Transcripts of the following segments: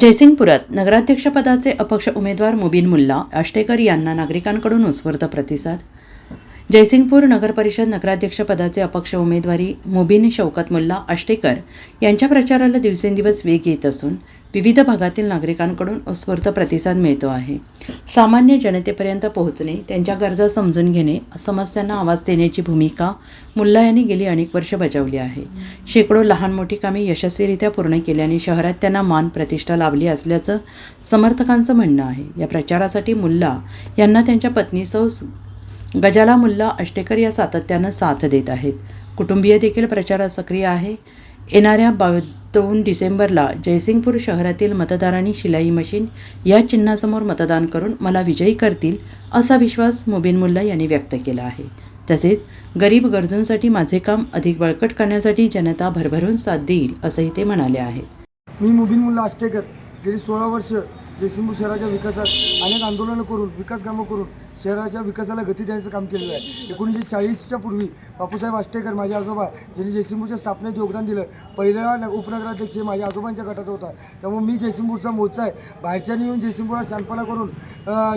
जयसिंगपुरात नगराध्यक्षपदाचे अपक्ष उमेदवार मुबीन मुल्ला आष्टेकर यांना नागरिकांकडून उत्स्फूर्त प्रतिसाद जयसिंगपूर नगरपरिषद नगराध्यक्षपदाचे अपक्ष उमेदवारी मुबीन शौकत मुल्ला आष्टेकर यांच्या प्रचाराला दिवसेंदिवस वेग येत असून विविध भागातील नागरिकांकडून उत्स्फूर्त प्रतिसाद मिळतो आहे. सामान्य जनतेपर्यंत पोहोचणे त्यांच्या गरजा समजून घेणे समस्यांना आवाज देण्याची भूमिका मुल्ला यांनी गेली अनेक वर्ष बजावली आहे. शेकडो लहान मोठी कामे यशस्वीरित्या पूर्ण केल्याने शहरात त्यांना मान प्रतिष्ठा लाभली असल्याचं समर्थकांचं म्हणणं आहे. या प्रचारासाठी मुल्ला यांना त्यांच्या पत्नी सौ गजाला मुल्ला अष्टेकर या सातत्यानं साथ देत आहेत. कुटुंबीय देखील प्रचारात सक्रिय आहे. येणाऱ्या बा दोन डिसेंबरला जयसिंगपूर शहरातील मतदारांनी शिलाई मशीन या चिन्हासमोर मतदान करून मला विजयी करतील असा विश्वास मुबीन मुल्ला यांनी व्यक्त केला आहे. तसेच गरीब गरजूंसाठी माझे काम अधिक बळकट करण्यासाठी जनता भरभरून साथ देईल असंही ते म्हणाले आहेत मी मुबीन मुल्ला आष्टेकर गेली सोळा वर्ष जयसिंगपूर शहराच्या विकासात अनेक आंदोलनं करून विकास कामं करून शहराच्या विकासाला गती द्यायचं काम केलेलं आहे. एकोणीसशे चाळीसच्या पूर्वी बापूसाहेब आष्टेकर माझे आजोबा ज्यांनी जयसिंगपूरच्या स्थापनेत योगदान दिलं. पहिला उपनगराध्यक्ष हे माझ्या आजोबांच्या गटात होता. त्यामुळे मी जयसिंगपूरचा मोर्चा आहे. बाहेरच्यानी येऊन जयसिंगपूरला शानपणा करून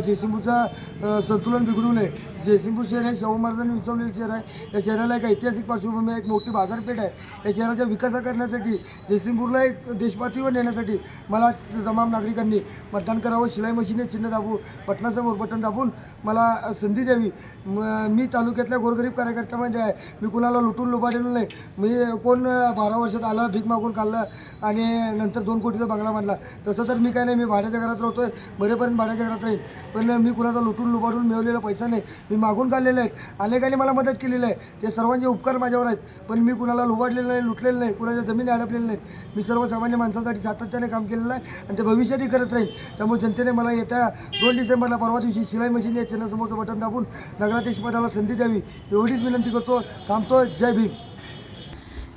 जयसिंगपूरचा संतुलन बिघडू नये. जयसिंगपूर शहर हे शाहू महाराजांनी विसवलेलं शहर आहे. या शहराला एक ऐतिहासिक पार्श्वभूमी आहे. एक मोठी बाजारपेठ आहे. या शहराच्या विकासा करण्यासाठी जयसिंगपूरला एक देशपातळीवर नेण्यासाठी मला तमाम नागरिकांनी मतदान करावं. शिलाई मशीने चिन्ह दाबू बटनासमोर बटन दाबून मला संधी द्यावी. म- मी तालुक्यातल्या गोरगरीब कार्यकर्त्यामध्ये म्हणजे आहे. मी कुणाला लुटून लुबाडलेलो नाही. मी कोण बारा वर्षात आलं भीक मागून काढलं आणि नंतर दोन कोटीचा बंगला बांधला. तसं तर मी काय नाही मी भाड्याच्या घरात राहतो आहे बरेपर्यंत भाड्याच्या घरात राहील पण मी कुणाचा लुटून लुबाडून मिळवलेला पैसा नाही. मी मागून काढलेला आहेत. अनेकांनी मला मदत केलेली आहे. ते सर्वांचे उपकार माझ्यावर आहेत. पण मी कुणाला लुबाडलेलं नाही लुटलेलं नाही कुणाच्या जमिनी अडपलेल्या नाहीत. मी सर्वसामान्य माणसांसाठी सातत्याने काम केलेलं आहे आणि ते भविष्यातही करत राहील त्यामुळे जनतेने मला येत्या दोन डिसेंबरला परवा दिवशी शिलाई मशीन या समोरचं बटन दाबून नगराध्यक्षपदाला संधी द्यावी एवढीच विनंती करतो. थांबतो जय Bhim.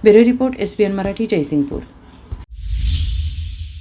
Bureau report S P N Marathi Jaysingpur.